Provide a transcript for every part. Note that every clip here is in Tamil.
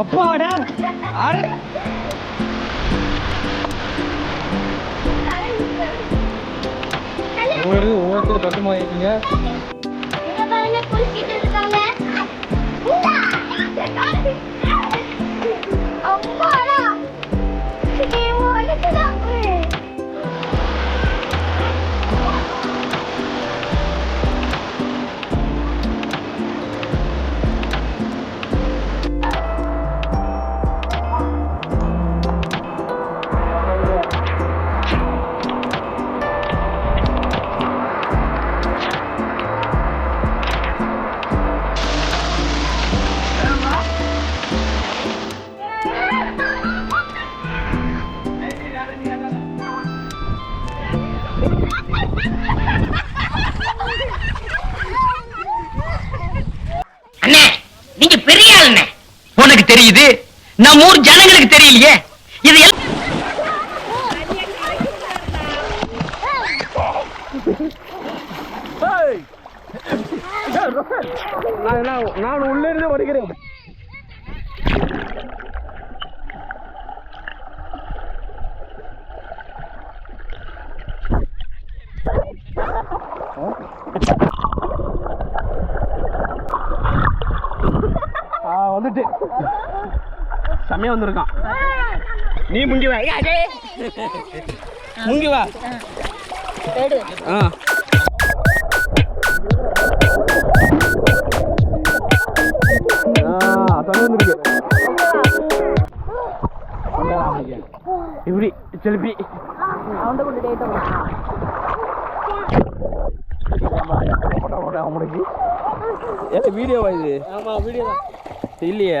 அப்பாடா. ஒவ்வொரு ஒவ்வொருத்தர் பக்கமா இருக்கீங்க. தெரியுது நம்ம ஊர் ஜனங்களுக்கு தெரியலையே. இது நான் உள்ள இருந்து வருகிறேன் வந்துட்டு. செம்மையா வந்திருக்கான். நீ முங்கி வா. முங்கி வா. ஆ. இப்படி செலுப்பி அவனுக்கு ஏ வீடியோவா இது? ஆமா வீடியோ இல்லையே.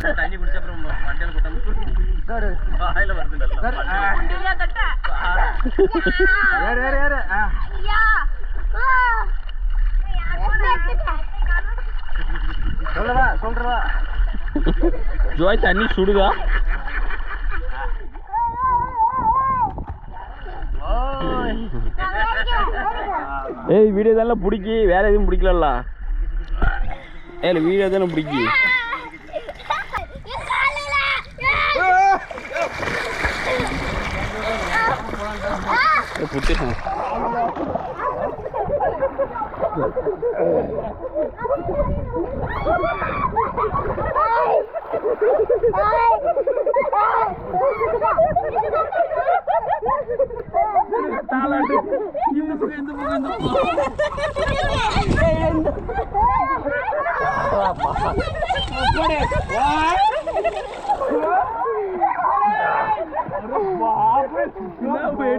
தண்ணி குடிச்ச அப்புறம் மஞ்சள் கூட்டம் வாயில வருது வேறு வேறு வேறு ஆ. சொல்லவா சொல்றவா? ஜோய் தண்ணி சுடுதா? ஏய் வீடியோ தானே பிடிக்கி. வேற எதுவும் பிடிக்கலல்ல? ஏய் வீடியோ தானே பிடிக்கி? புட்டு நான்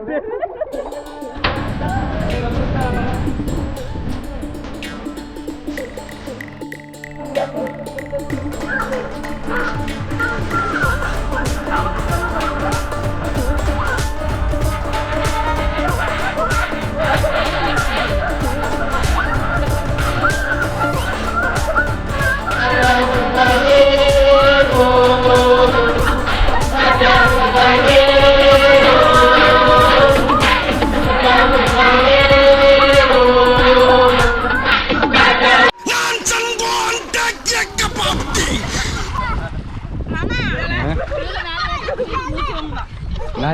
perder.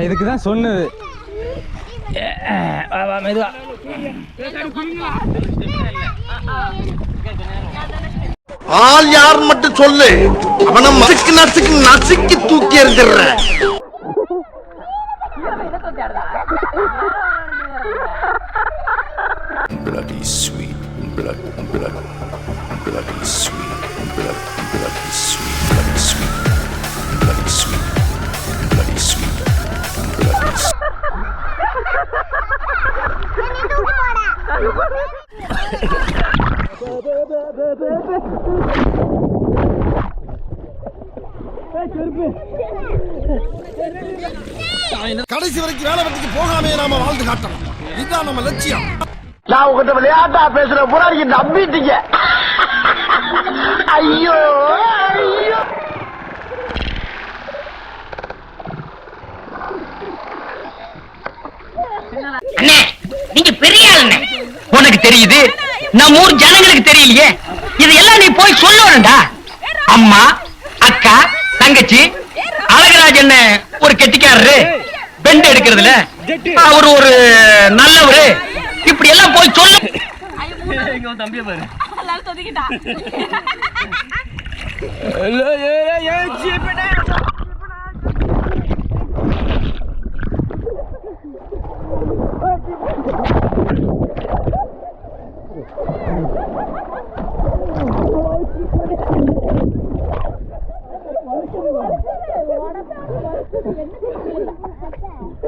இதுக்கு தான் சொன்னது வா வா மெதுவா ஆள் யார் மட்டும் சொல்லு அவனை நசுக்கு நசுக்கு நசுக்கி தூக்கி எறிஞ்சிடுற bloody sweet, blood, blood, bloody sweet, blood, bloody sweet, bloody sweet. sweet, bloody sweet, கடைசி வரைக்கும் வேலை வெட்டிக்கு போகாமே நாம வாழ்ந்து காட்டணும். இதுதான் நம்ம லட்சியம். நான் உங்ககிட்ட விளையாட்டா பேசுற நீங்க நம்பிட்டீங்க. ஐயோ ஐயோ. அண்ணே நீங்க பெரிய ஆளுண்ணே. உனக்கு தெரியுது? நம்ம ஊர் ஜனங்களுக்கு தெரியலையே. இதெல்லாம் நீ போய் சொல்லணும்டா. அம்மா அக்கா தங்கச்சி அழகராஜன் ஒரு கெட்டிக்காரரு பெண்ட் எடுக்கிறதுல. அவர் ஒரு நல்லவரு. இப்படி எல்லாம் போய் சொல்லு. தம்பியை பாரு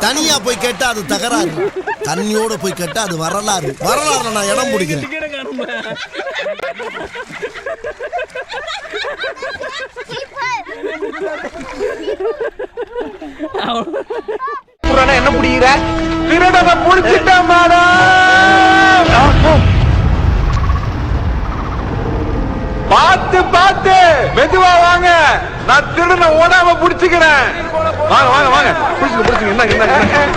தனியா போய் கேட்டா அது தகராறு. தண்ணியோட போய் கேட்டா அது வரலாறு. வரலாறு நான் இடம் பிடிக்கிறேன். என்ன பிடிக்கிற திருடனை புடிச்சிட்டேன் மேடம் பார்த்து பார்த்து மெதுவா வாங்க. நான் திருடனை ஓடாம புடிச்சுக்கிறேன். வாங்க வாங்க வாங்க. புடிச்சுக்க புடிச்சுக்க என்ன என்ன?